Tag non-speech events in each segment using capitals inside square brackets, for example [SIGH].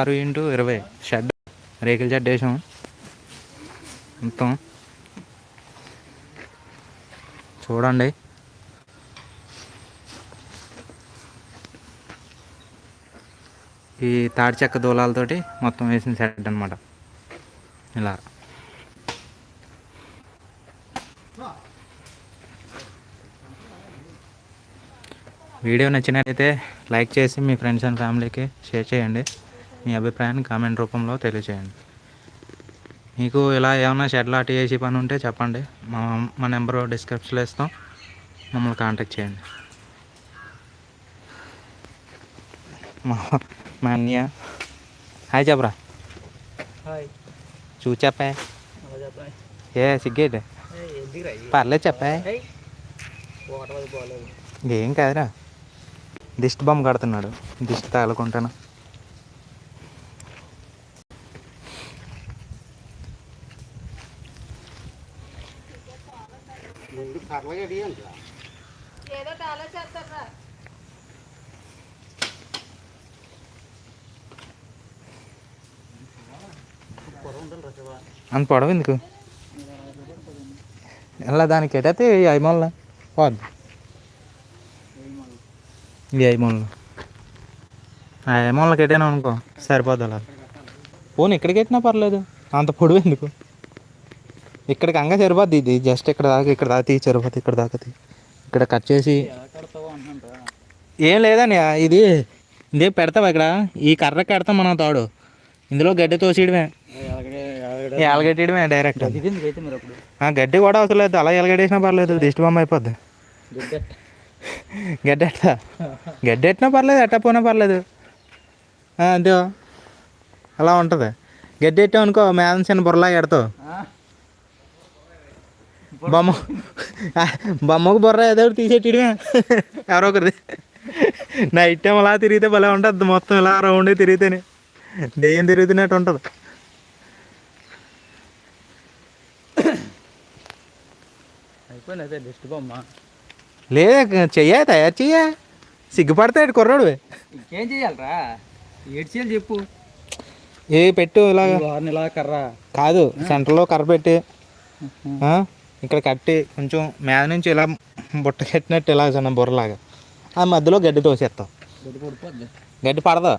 ఆరు ఇంటూ ఇరవై. షెడ్. రేకుల షెడ్ వేసాం. మొత్తం. చూడండి. ఈ తాడి చెక్క దూలాలతోటి మొత్తం వేసిన షెడ్ అనమాట ఇలా. వీడియో నచ్చినట్లయితే లైక్ చేసి మీ ఫ్రెండ్స్ అండ్ ఫ్యామిలీకి షేర్ చేయండి. మీ అభిప్రాయాన్ని కామెంట్ రూపంలో తెలియచేయండి. మీకు ఇలా ఏమైనా షెడ్లో అటు చేసి పని ఉంటే చెప్పండి. మా మా నెంబర్ డిస్క్రిప్షన్లో ఇస్తాం. మమ్మల్ని కాంటాక్ట్ చేయండి. మా మా అన్నయ్య. హాయ్ చెప్పరా చూసి చెప్పా ఏ సిగ్గేటి? పర్లేదు చెప్పా. ఏం కాదురా. దిష్టి బొమ్మ కడుతున్నాడు. దిష్టి తగలకుంటాను. ఏదో చేస్తారా అంత పొడవు ఎందుకు? ఎలా దానికి ఎటైతే ఈ ఐమోళ్ళ పోద్ది. ఈ ఐమోళ్ళ ఆ ఐమోళ్ళకి ఎటైనా అనుకో సరిపోద్ది అలా. పోనీ ఇక్కడికి ఎట్టినా పర్లేదు. అంత పొడవు ఎందుకు? ఇక్కడికి అంగా సరిపోద్ది ఇది. జస్ట్ ఇక్కడ దాకా ఇక్కడ దాకా తీ సరిపోద్ది ఇక్కడ దాకా తీ ఇక్కడ కట్ చేసి. ఏం లేదని ఇది ఇదే పెడతావా ఇక్కడ. ఈ కర్ర కడతాం మనం తాడు. ఇందులో గడ్డి తోసేయడమే ఎలగట్టేయడమే డైరెక్ట్ గడ్డి కూడా అవసరం లేదు. అలా ఎలగడేసినా పర్లేదు దిష్టి బొమ్మ అయిపోద్ది. గుడ్డ గడ్డి ఎట్టా గడ్డి ఎట్టినా పర్లేదు ఎట్టా పోయినా పర్లేదు. అంతే అలా ఉంటుంది. గడ్డి ఎట్టావు అనుకో మేదం చిన్న బుర్రలా ఎడతావు. బొమ్మ. బొమ్మకు బుర్ర ఏదో ఒకటి ఎవరో ఒకరిది. నైట్ టైం అలా తిరిగితే భలే ఉంటుంది. మొత్తం ఇలా రౌండ్ తిరిగితేనే. దెయ్యం తిరుగుతున్నట్టు ఉంటుంది. అయిపోయింది అయితే దిష్టి బొమ్మ. లేదా చెయ్య తయారు చెయ్య. సిగ్గుపడతాడు కుర్రాడు ఇంకేం చేయాలరా ఏడు చేయాలి చెప్పు. ఏ పెట్టు ఇలా ఇలా కర్ర. కాదు సెంటర్లో కర్ర పెట్టి. ఆ, ఇక్కడ కట్టి కొంచెం మీద నుంచి ఇలా బుట్ట కట్టినట్టు ఇలా చిన్న బుర్రలాగా. ఆ మధ్యలో గడ్డి తోసేస్తావు గుడ్డ పడదు.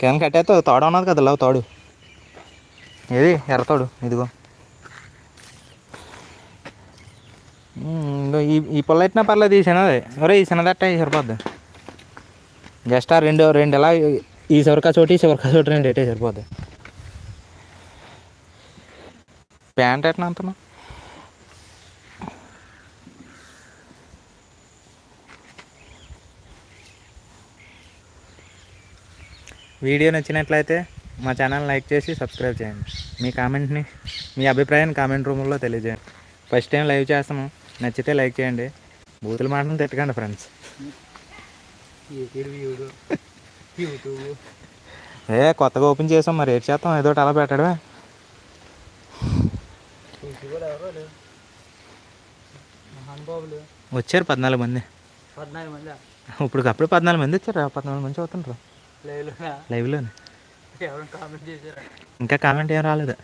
కింద కట్టేస్తావు తోడు ఉన్నది కదా ఇలా తోడు. ఏది? ఎర్రతోడు ఇదిగో. ఈ ఈ పుల్ల ఎట్టినా పర్లేదు ఈ చిన్నది. ఒరే ఈ చిన్నదట్ట సరిపోద్ది. జస్ట్ ఆ రెండు రెండు ఎలా ఈ చివరికా చోటి ఈ చివరికా చోటి రెండు ఎట్టే సరిపోద్ది. ప్యాంట్ ఎట్లా అంటున్నావు? వీడియో నచ్చినట్లయితే మా ఛానల్ లైక్ చేసి సబ్స్క్రైబ్ చేయండి. మీ కామెంట్ని మీ అభిప్రాయాన్ని కామెంట్ రూమ్లో తెలియజేయండి. ఫస్ట్ టైం లైవ్ చేస్తాము నచ్చితే లైక్ చేయండి. బూతులు మాటలు తిట్టకండి ఫ్రెండ్స్. ఏ కొత్తగా ఓపెన్ చేసాం. మరి ఏం చేస్తాం? ఏదో అలా పెట్టడమే. వచ్చారు పద్నాలుగు మంది. పద్నాలుగు మంది? ఇప్పుడు అప్పుడు పద్నాలుగు మంది వచ్చారు. పద్నాలుగు మంది అవుతుంటారు లైవ్లోనా లైవ్లోనే ఎవరైనా కామెంట్ చేశారా? ఇంకా కామెంట్ ఏం రాలేదు.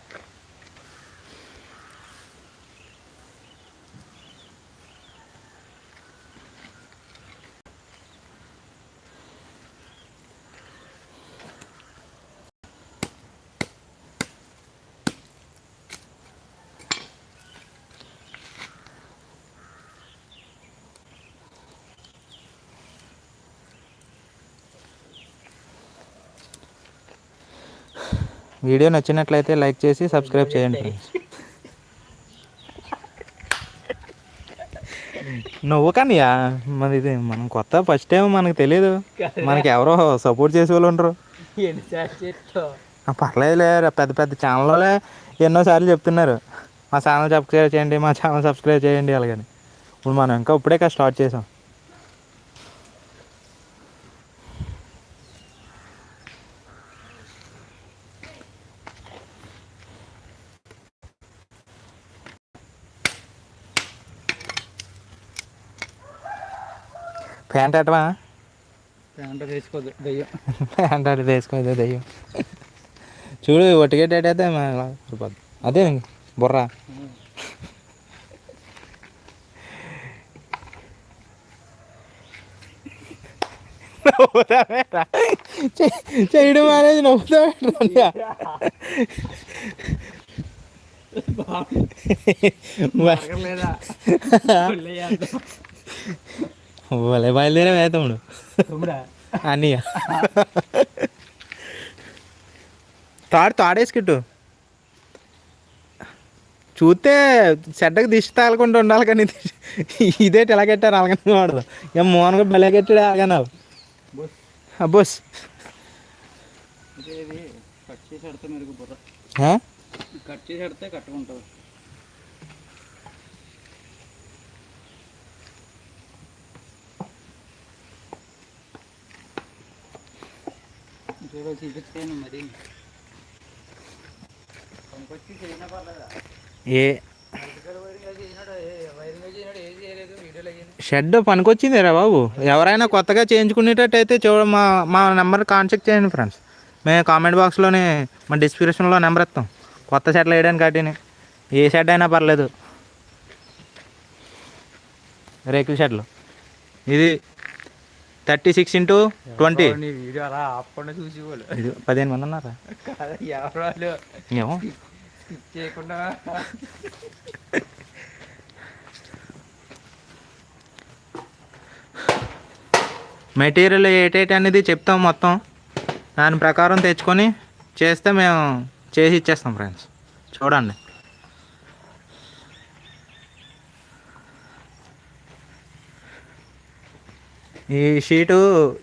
వీడియో నచ్చినట్లయితే లైక్ చేసి సబ్స్క్రైబ్ చేయండి ఫ్రెండ్స్ నువ్వు కానీయా మరి ఇది మనం కొత్త ఫస్ట్ టైం మనకు తెలియదు మనకి ఎవరో సపోర్ట్ చేసే వాళ్ళు ఉండరు పర్లేదులే పెద్ద పెద్ద ఛానల్లో ఎన్నోసార్లు చెప్తున్నారు. మా ఛానల్ సబ్స్క్రైబ్ చేయండి మా ఛానల్ సబ్స్క్రైబ్ చేయండి అలాగని. ఇప్పుడు మనం ఇంకా ఇప్పుడే కదా స్టార్ట్ చేసాం. ప్యాంట్ ఎట్టవా ప్యాంట్ తీసుకోదు దయ్యం. అంటాడు వేసుకోదు దయ్యం. చూడు ఒటికెట్ అయితే సరిపోద్ది. అదే బుర్ర. నవ్వుతావేరా? చెయ్- చేయడం అనేది నవ్వుతావేరా లేదా? [LAUGHS] భలే బయలుదేరే వేతముడు తమ్ముడా? అన్నయ్య తాడు తాడేసుకిట్టు చూస్తే చెడ్డకు దిష్టి తాగకుండా ఉండాలి కానీ ఇదేటి ఎలా కట్టారు అలాగని వాడదు ఏం మోనగా భలే కట్టాడు అలాగన్నావు బస్. బస్. అంటే ఇది కట్ చేసి పెడితే మెరుగు బుర్ర. కట్ చేసి పెడితే కట్టుకుంటుంది చూడ చూపించాను మరి పనికొచ్చి చేయనా పర్లేదా ఏ ఎలక్ట్రికల్ వైరింగ్ అది చేసినాడు ఏ- ఏది చేయలేదు? వీడియోలో అయ్యింది. షెడ్ పనికొచ్చింది రా బాబు. ఎవరైనా కొత్తగా చేయించుకునేటట్టయితే చూడ మా మా నెంబర్ కాంటాక్ట్ చేయండి ఫ్రెండ్స్. మేము కామెంట్ బాక్స్లోనే మా డిస్క్రిప్షన్లో నెంబర్ ఇస్తాం. కొత్త షెడ్లు వేయడానికి వాటిని ఏ షెడ్ అయినా పర్లేదు. రేకుల షెడ్లు. ఇది థర్టీ సిక్స్ ఇంటూ ట్వంటీ. పదిహేను మంది ఉన్నారా? ఏమో. చేయకుండా. మెటీరియల్ ఏటేటి అనేది చెప్తాం మొత్తం. దాని ప్రకారం తెచ్చుకొని చేస్తే మేము చేసి ఇచ్చేస్తాం ఫ్రెండ్స్ చూడండి. ఈ షీటు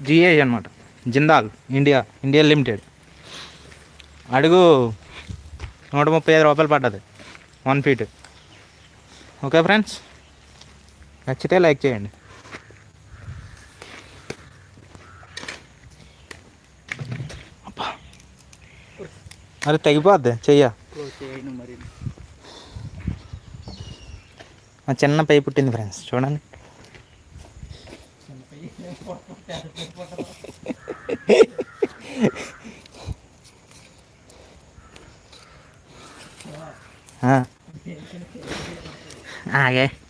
జిఐ అనమాట జిందాల్ ఇండియా ఇండియా లిమిటెడ్. అడుగు నూట ముప్పై ఐదు రూపాయలు పడ్డది వన్ ఫీట్. Okay friends? నచ్చితే లైక్ చేయండి. అరే తెగిపోద్ది చెయ్య. ఆ చిన్న పై పుట్టింది ఫ్రెండ్స్ చూడండి. [LAUGHS] ఆ. [LAUGHS]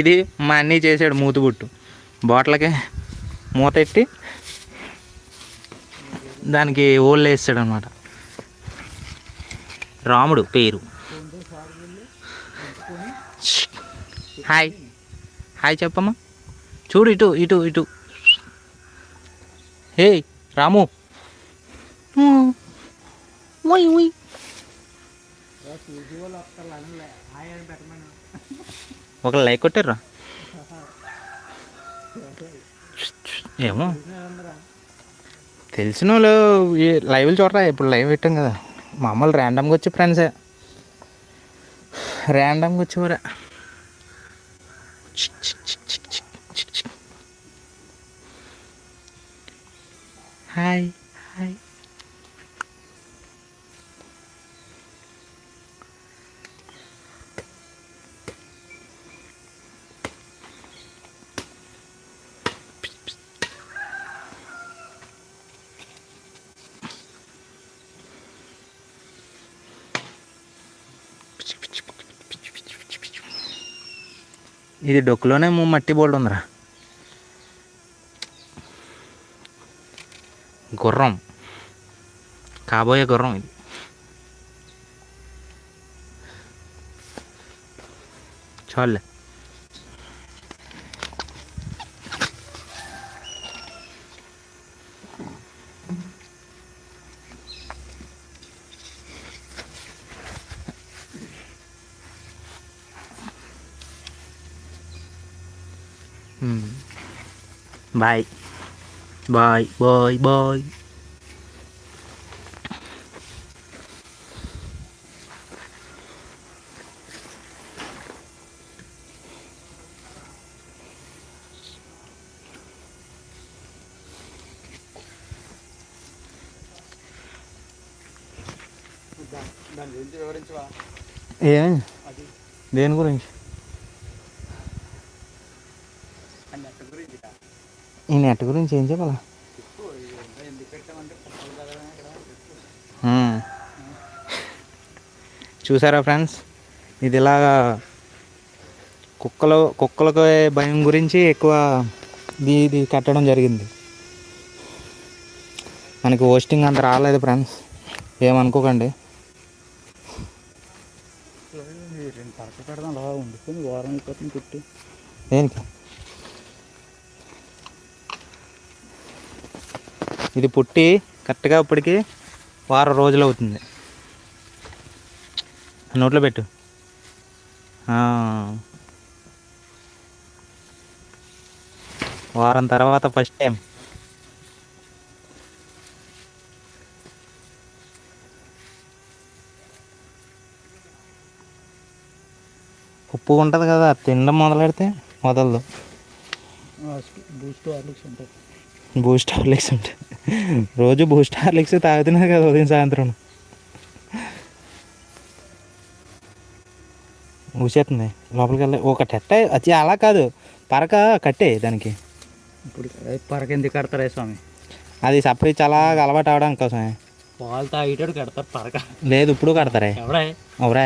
ఇది మా అన్నీ చేసాడు మూతుబుట్టు బాటిల్కి మూత ఎట్టి దానికి ఓళ్ళు వేస్తాడు అనమాట రాముడు పేరు. హాయ్. హాయ్ చెప్పమ్మా. చూడు ఇటు ఇటు ఇటు. హే రాము. ఉయ్ ఉయ్ ఒక లైక్ కొట్టారా ఏమో. తెలిసిన వాళ్ళు లైవ్ లైవ్లు చూడరా ఇప్పుడు లైవ్ పెట్టాం కదా. మామూలు ర్యాండమ్గా వచ్చి ఫ్రెండ్సే ర్యాండమ్గా వచ్చేవారా. హాయ్ హాయ్ ఇది డొక్కులోనే మట్టి బోల్డ్ ఉందిరా. గుర్రం. కాబోయే గుర్రం ఇది. చాలే bậy bơi bơi bơi ఏ దేని గురించి నెట్ గురించి ఏం చెప్పాలా. చూసారా ఫ్రెండ్స్? ఇది ఇలాగా కుక్కలు కుక్కలకు భయం గురించి ఎక్కువ ఇది ఇది కట్టడం జరిగింది. మనకి హోస్టింగ్ అంత రాలేదు ఫ్రెండ్స్. ఏమనుకోకండి. ఈ రెండు పరక పెడదాం అలా ఉండుకొని వారం అయిపోతుంది పుట్టి దేనికి ఇది పుట్టి కరెక్ట్గా ఇప్పటికి వారం రోజులు అవుతుంది. నోట్లో పెట్టు. వారం తర్వాత ఫస్ట్ టైం. ఉప్పు ఉంటుంది కదా తినడం మొదలెడితే వదలదు బూస్ట్ హార్లిక్స్ ఉంటాయి బూస్ట్ హార్లిక్స్ ఉంటాయి రోజు బూస్ట్ హార్లిక్స్ తాగుతున్నారు కదా ఉదయం సాయంత్రం. ఊసేస్తుంది లోపలికి వెళ్ళి ఒక టెట్ట అది అలా కాదు. పరక కట్టే దానికి. ఇప్పుడు పరక ఎందుకు కడతారా స్వామి? అది సపరేట్ అలా అలవాటు అవడానికి కోసమే పాలు తాగేటాడు కడతారు పరక. లేదు ఇప్పుడు కడతారే. ఎవరా?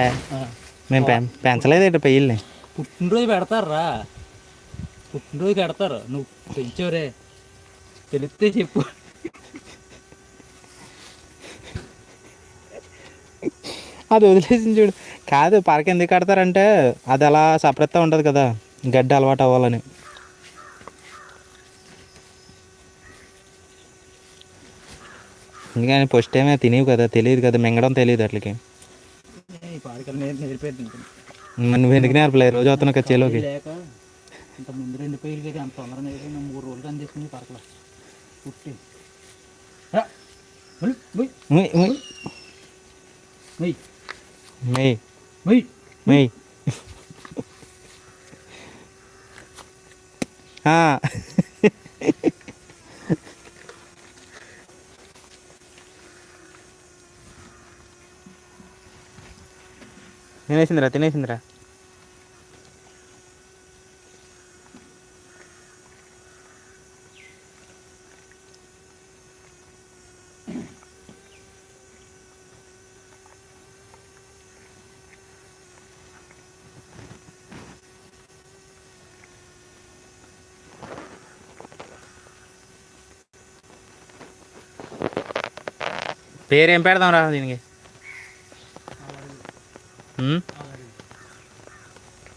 మేము పెంచలేదు ఇటు పెయ్యిల్ని పుట్టినరోజు పెడతారా? పుట్టినరోజు పెడతారు నువ్వు పెంచవరే తెలిస్తే చెప్పు. అది వదిలేసి చూడు. కాదు పరక ఎందుకు కడతారంటే అది అలా సపరేట్గా ఉంటుంది కదా. గడ్డి అలవాటు అవ్వాలని. ఎందుకని ఫస్ట్ టైమే తినేవి కదా తెలియదు కదా మింగడం తెలియదు అట్లకి. నువ్వు ఎందుకు నేర్పలేదు రోజు అవుతున్నా కదా చేలోకి. లేక ఇంత ముందు రెండు పేర్లు కదా అంత తొందరగా మూడు రోజులు అందిస్తుంది పరకలు పుట్టి తినేసిందిరా తినేసిందిరా. పేరు ఏం పెడదాం రా దీనికి?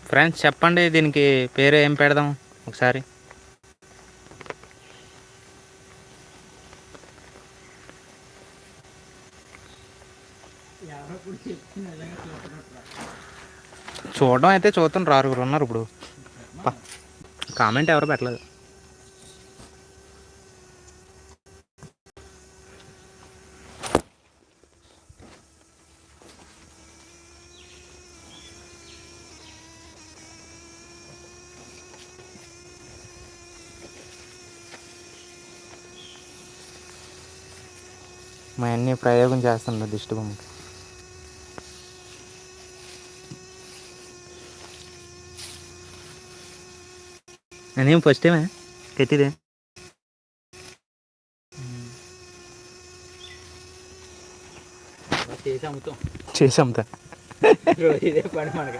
ఫ్రెండ్స్ చెప్పండి దీనికి పేరు ఏం పెడదాం ఒకసారి? చూడడం అయితే చూస్తాను ఆరుగురు ఉన్నారు ఇప్పుడు. కామెంట్ ఎవరు పెట్టలేదు మా చేస్తాను దిష్టి బొమ్మకి. నేనేం ఫస్ట్ టైమే కట్టిదే చేసి అమ్ముతాం. చేసి అమ్ముతా. ఇదే పని మనకి.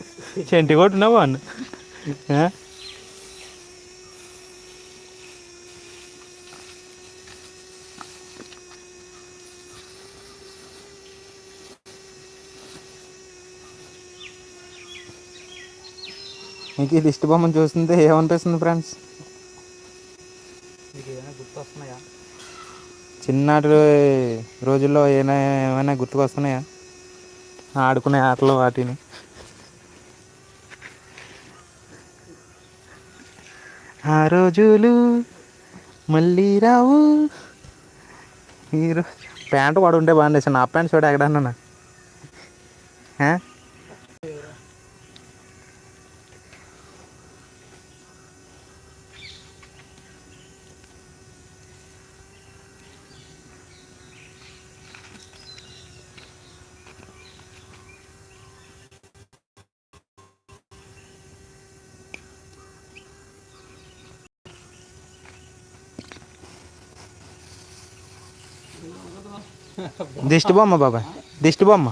చెంటి కొట్టున్నావు అన్న? మీకు ఈ దిష్టి బొమ్మను చూస్తుంటే ఏమనిపిస్తుంది ఫ్రెండ్స్ గుర్తొస్తున్నాయా? చిన్నటి రోజుల్లో ఏమైనా ఏమైనా గుర్తుకొస్తున్నాయా? ఆడుకునే ఆటలు వాటిని. ఆ రోజులు మళ్ళీ రావు. మీరు ప్యాంటు వాడు ఉంటే బాగుండేసి నా ప్యాంట్ చూడ ఎక్కడన్నా. ఆ? దిష్టి బొమ్మ బాబాయ్ దిష్టి బొమ్మ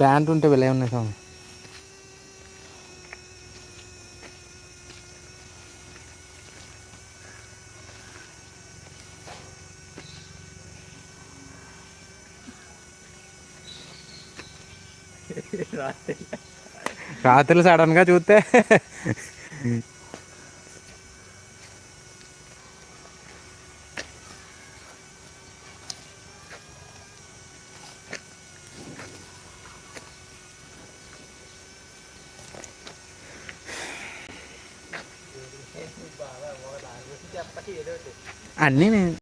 ప్యాంట్ ఉంటే వెళ్ళే ఉన్నాయి స్వామి. రాత్రి. సడన్గా చూస్తే. అన్నీ నేను